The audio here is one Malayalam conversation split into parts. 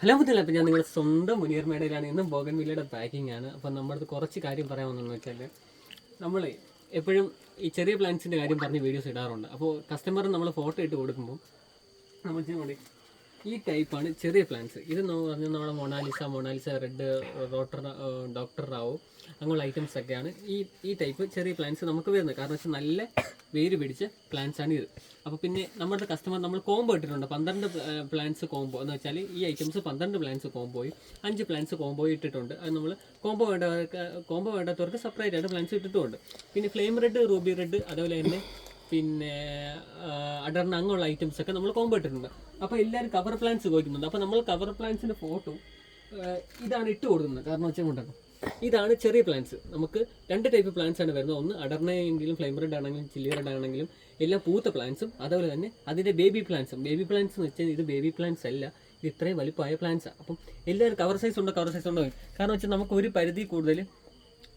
ഹലോ മുതല അപ്പം ഞാൻ നിങ്ങളുടെ സ്വന്തം മുനിയർ മേടയിലാണ്. ഇന്നും ബോഗൻ വില്ലയുടെ പാക്കിംഗ് ആണ്. അപ്പം നമ്മുടെ കുറച്ച് കാര്യം പറയാമെന്നു വെച്ചാൽ നമ്മൾ എപ്പോഴും ഈ ചെറിയ പ്ലാന്റ്സിന്റെ കാര്യം പറഞ്ഞ് വീഡിയോസ് ഇടാറുണ്ട്. അപ്പോൾ കസ്റ്റമർ നമ്മൾ ഫോട്ടോ ഇട്ട് കൊടുക്കുമ്പോൾ നമ്മൾ ഈ ടൈപ്പാണ് ചെറിയ പ്ലാന്റ്സ് ഇത് പറഞ്ഞാൽ നമ്മുടെ Mona Lisa Mona Lisa red rotor doctor Rao. അങ്ങനെയുള്ള ഐറ്റംസ് ഒക്കെയാണ് ഈ ഈ ടൈപ്പ് ചെറിയ പ്ലാന്റ്സ് നമുക്ക് വരുന്നത്. കാരണം വെച്ചാൽ നല്ല വേര് പിടിച്ച പ്ലാന്റ്സ് ആണ് ഇത്. അപ്പോൾ പിന്നെ നമ്മുടെ കസ്റ്റമർ നമ്മൾ കോംബോ ഇട്ടിട്ടുണ്ട്. പന്ത്രണ്ട് പ്ലാന്റ്സ് കോംബോ എന്ന് വെച്ചാൽ ഈ ഐറ്റംസ് പന്ത്രണ്ട് പ്ലാന്റ്സ് കോംബോയും അഞ്ച് പ്ലാന്റ്സ് കോംബോ ഇട്ടിട്ടുണ്ട്. അത് നമ്മൾ കോംബോ വേണ്ടവർക്ക് കോംബോ വേണ്ടാത്തവർക്ക് സെപ്പറേറ്റ് ആയിട്ട് പ്ലാന്റ്സ് ഇട്ടിട്ടുണ്ട്. പിന്നെ ഫ്ലെയിം റെഡ് റൂബി റെഡ് അതുപോലെ തന്നെ പിന്നെ അടർന്ന അങ്ങനെയുള്ള ഐറ്റംസ് ഒക്കെ നമ്മൾ കോംബോ ഇട്ടിട്ടുണ്ട്. അപ്പോൾ എല്ലാവരും കവർ പ്ലാന്റ്സ് ചോദിക്കുന്നുണ്ട്. അപ്പോൾ നമ്മൾ കവർ പ്ലാന്റ്സിന്റെ ഫോട്ടോ ഇതാണ് ഇട്ട് കൊടുക്കുന്നത്. കാരണം വെച്ചാൽ കൊണ്ടാണ് ഇതാണ് ചെറിയ പ്ലാന്റ്സ് നമുക്ക് രണ്ട് ടൈപ്പ് പ്ലാന്റ്സ് ആണ് വരുന്നത്. ഒന്ന് അടർണയെങ്കിലും ഫ്ലെയിം റെഡ് ആണെങ്കിലും ചില്ലി റെഡ് ആണെങ്കിലും എല്ലാം പൂത്ത പ്ലാന്റ്സും അതുപോലെ തന്നെ അതിന്റെ ബേബി പ്ലാന്റ്സും ബേബി പ്ലാന്റ്സ് എന്ന് വെച്ചാൽ ഇത് ബേബി പ്ലാന്റ്സ് അല്ല ഇത് ഇത്രയും വലിപ്പമായ പ്ലാന്റ്സാണ് അപ്പം എല്ലാവരും കവർ സൈസ് ഉണ്ടോ? കവർ സൈസ് ഉണ്ടോ കാരണം വെച്ചാൽ നമുക്ക് ഒരു പരിധി കൂടുതൽ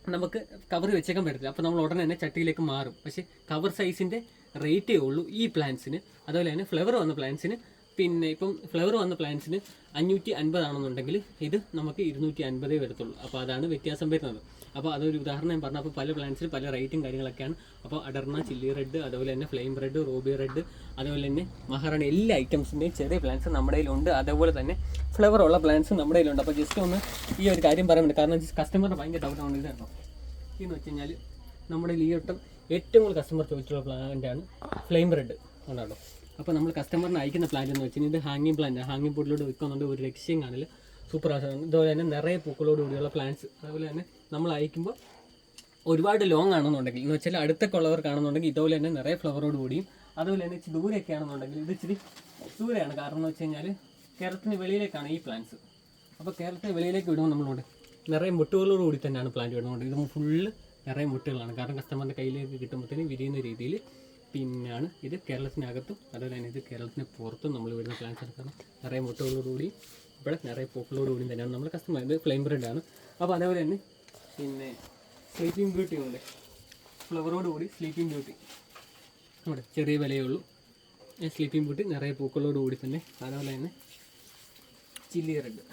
നമുക്ക് കവർ വെച്ചേക്കാൻ പറ്റില്ല അപ്പോൾ നമ്മൾ ഉടനെ തന്നെ ചട്ടിയിലേക്ക് മാറും. പക്ഷേ കവർ സൈസിന്റെ റേറ്റേ ഉള്ളൂ ഈ പ്ലാന്റ്സിന് അതുപോലെ തന്നെ ഫ്ലവർ വന്ന പ്ലാന്റ്സിന് പിന്നെ ഇപ്പം ഫ്ലവർ വന്ന പ്ലാന്റ്സിന് അഞ്ഞൂറ്റി അൻപതാണെന്നുണ്ടെങ്കിൽ ഇത് നമുക്ക് ഇരുന്നൂറ്റി അൻപതേ വരത്തുള്ളൂ. അപ്പോൾ അതാണ് വ്യത്യാസം വരുന്നത്. അപ്പോൾ അതൊരു ഉദാഹരണം ഞാൻ പറഞ്ഞു അപ്പോൾ പല പ്ലാന്റ്സിൽ പല റേറ്റും കാര്യങ്ങളൊക്കെയാണ്. അപ്പോൾ അടർന്ന ചില്ലി റെഡ് അതുപോലെ തന്നെ ഫ്ലെയിം റെഡ് റോബി റെഡ് അതുപോലെ തന്നെ മഹാറാണി എല്ലാ ഐറ്റംസിന്റെയും ചെറിയ പ്ലാന്റ്സ് നമ്മുടെ കയ്യിലുണ്ട്. അതേപോലെ തന്നെ ഫ്ലവർ ഉള്ള പ്ലാന്റ്സ് നമ്മുടെ കയ്യിലുണ്ട്. അപ്പോൾ ജസ്റ്റ് ഒന്ന് ഈ ഒരു കാര്യം പറയാനുണ്ട്. കാരണം കസ്റ്റമറിന് ഭയങ്കര ഡൗട്ടാണ് ഇതാണോ എന്ന് വെച്ച് കഴിഞ്ഞാൽ നമ്മുടെ ഈ വട്ടം ഏറ്റവും കൂടുതൽ കസ്റ്റമർ ചോദിച്ചിട്ടുള്ള പ്ലാന്റാണ് ഫ്ലെയിം റെഡ് ഉണ്ടാണോ അപ്പോൾ നമ്മൾ കസ്റ്റമറിന് അയക്കുന്ന പ്ലാന്റ് എന്ന് വെച്ചാൽ ഇത് ഹാങ്ങിങ് പ്ലാന്റ് ഹാങ്ങിങ് ബോട്ടിലോട്ട് വിൽക്കുന്നുണ്ട്. ഒരു ലക്ഷ്യം കാണില്ല സൂപ്പർ ആവശ്യമാണ് ഇതുപോലെ തന്നെ നിറയെ പൂക്കളോട് കൂടിയുള്ള പ്ലാന്റ്സ് അതുപോലെ തന്നെ നമ്മൾ അയക്കുമ്പോൾ ഒരുപാട് ലോങ് ആണെന്നുണ്ടെങ്കിൽ എന്ന് വെച്ചാൽ അടുത്തൊക്കെ ഉള്ളവർ കാണുന്നുണ്ടെങ്കിൽ ഇതുപോലെ തന്നെ നിറയെ ഫ്ലവറോട് കൂടിയും അതുപോലെ തന്നെ ഇച്ചിരി ദൂരെയൊക്കെ ആണെന്നുണ്ടെങ്കിൽ ഇത് ഇച്ചിരി ദൂരെയാണ്. കാരണം എന്ന് വെച്ച് കഴിഞ്ഞാൽ കേരളത്തിന് വെളിയിലേക്കാണ് ഈ പ്ലാന്റ്സ് അപ്പോൾ കേരളത്തിന് വെളിയിലേക്ക് വിടുമ്പോൾ നമ്മളോട് നിറയെ മുട്ടുകളോട് കൂടി തന്നെയാണ് പ്ലാന്റ് വിടുന്നത്. ഇത് ഫുള്ള് നിറയെ മുട്ടുകളാണ്. കാരണം കസ്റ്റമറിന്റെ കയ്യിലേക്ക് കിട്ടുമ്പോഴത്തേനും വിരിയുന്ന രീതിയിൽ പിന്നെയാണ് ഇത് കേരളത്തിനകത്തും അതുപോലെ തന്നെ ഇത് കേരളത്തിന് പുറത്തും നമ്മൾ വിടുന്ന പ്ലാന്റ്സ് എടുക്കണം നിറയെ മുട്ടുകളോടുകൂടി ഇവിടെ നിറയെ പൂക്കളോടുകൂടി തന്നെയാണ്. നമ്മൾ കസ്റ്റമർ ഇത് ഫ്ലെയിം ബ്രെഡ് ആണ്. അപ്പോൾ അതേപോലെ തന്നെ പിന്നെ സ്ലീപ്പിംഗ് ബ്യൂട്ടി ഉണ്ട്. ഫ്ലവറോട് കൂടി സ്ലീപ്പിംഗ് ബ്യൂട്ടി നമ്മുടെ ചെറിയ വിലയേ ഉള്ളൂ. സ്ലീപ്പിംഗ് ബ്യൂട്ടി നിറയെ പൂക്കളോട് കൂടി തന്നെ. അതേപോലെ തന്നെ ചില്ലി റെഡ്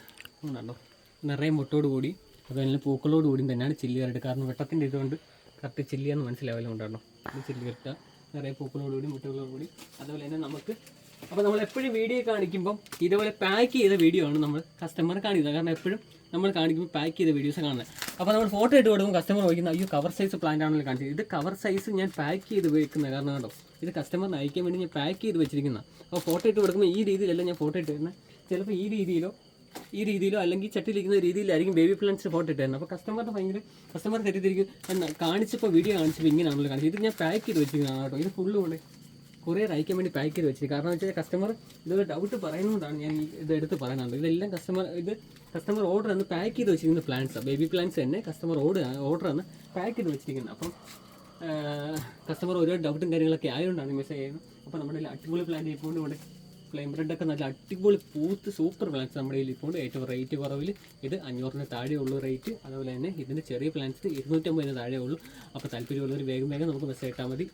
ഉണ്ടോ നിറയെ മുട്ടോട് കൂടി അതുപോലെ തന്നെ പൂക്കളോട് കൂടിയും തന്നെയാണ് ചില്ലി റെഡ് കാരണം വെട്ടത്തിന്റെ ഇതുകൊണ്ട് കറക്റ്റ് ചില്ലിയാന്ന് മനസ്സിലാവില്ല ഉണ്ടല്ലോ ചില്ലി റെഡ് നിറയെ പൂക്കളോട് കൂടി മുട്ടകളോട് കൂടി. അതുപോലെ തന്നെ നമുക്ക് അപ്പോൾ നമ്മൾ എപ്പോഴും വീഡിയോ കാണിക്കുമ്പം ഇതുപോലെ പാക്ക് ചെയ്ത വീഡിയോ ആണ് നമ്മൾ കസ്റ്റമർ കാണിക്കുന്നത്. കാരണം എപ്പോഴും നമ്മൾ കാണിക്കുമ്പോൾ പാക്ക് ചെയ്ത വീഡിയോസ് കാണുന്നത്. അപ്പോൾ നമ്മൾ ഫോട്ടോ ഇട്ട് കൊടുക്കും കസ്റ്റമർ ചോദിക്കുന്നത് അയ്യോ കവർ സൈസ് പ്ലാന്റ് ആണല്ലോ കാണിച്ചത്. ഇത് കവർ സൈസ് ഞാൻ പാക്ക് ചെയ്ത് വെക്കുന്നത് കാരണം കേട്ടോ ഇത് കസ്റ്റമറിന് അയക്കാൻ വേണ്ടി ഞാൻ പാക്ക് ചെയ്ത് വെച്ചിരിക്കുന്ന അപ്പോൾ ഫോട്ടോ ഇട്ട് കൊടുക്കുമ്പോൾ ഈ രീതിയിലല്ല ഞാൻ ഫോട്ടോ ഇട്ട് വരുന്നത് ചിലപ്പോൾ ഈ രീതിയിലോ ഈ രീതിയിലോ അല്ലെങ്കിൽ ചട്ടിലിരിക്കുന്ന രീതിയിലായിരിക്കും ബേബി പ്ലാന്റ്സ് ഫോട്ടോ ഇട്ട് തരുന്നത് അപ്പോൾ കസ്റ്റമറിന് ഭയങ്കര കസ്റ്റമർ തെറ്റിദ്ധരിക്കും. എന്നാൽ കാണിച്ചപ്പോൾ വീഡിയോ കാണിച്ചപ്പോൾ ഇങ്ങനെയാണല്ലോ കാണിച്ചത്. ഇത് ഞാൻ പാക്ക് ചെയ്ത് വെച്ചിരിക്കുന്നതാണ് കേട്ടോ. ഇത് ഫുള്ള് കൊണ്ട് കൊറിയർ അയക്കാൻ വേണ്ടി പാക്ക് ചെയ്ത് വെച്ചത് കാരണം വെച്ചാൽ കസ്റ്റമർ ഇതൊരു ഡൗട്ട് പറയുന്നതുകൊണ്ടാണ് ഞാൻ ഇത് എടുത്ത് പറയുന്നത് ഇതെല്ലാം കസ്റ്റമർ ഇത് കസ്റ്റമർ ഓർഡർ എന്ന് പാക്ക് ചെയ്ത് വെച്ചിരിക്കുന്ന പ്ലാൻസ് ബേബി പ്ലാന്റ്സ് തന്നെ കസ്റ്റമർ ഓർഡർ ഓർഡർ എന്ന് പാക്ക് ചെയ്ത് വെച്ചിരിക്കുന്നത്. അപ്പം കസ്റ്റമർ ഒരു ഡൗട്ടും കാര്യങ്ങളൊക്കെ ആയതുകൊണ്ടാണ് മെസ്സേജ് ചെയ്യുന്നത്. അപ്പോൾ നമ്മുടെ അടിപൊളി പ്ലാന്റ് ഇപ്പോൾ ഇവിടെ. ഫ്ലെയിം ബ്രെഡ് ഒക്കെ നല്ല അടിപൊളി പൂത്ത് സൂപ്പർ പ്ലാന്റ്സ് നമ്മുടെ കയ്യിൽ ഇപ്പോൾ ഏറ്റവും റേറ്റ് കുറവിൽ ഇത് അഞ്ഞൂറിന് താഴെ ഉള്ളൂ റേറ്റ് അതുപോലെ തന്നെ ഇതിന്റെ ചെറിയ പ്ലാന്റ്സ് ഇരുന്നൂറ്റമ്പതിന് താഴെ ഉള്ളൂ. അപ്പോൾ താല്പര്യമുള്ളവർ വേഗം വേഗം നമുക്ക് മെസ്സേജ് ഇട്ടാൽ മതി.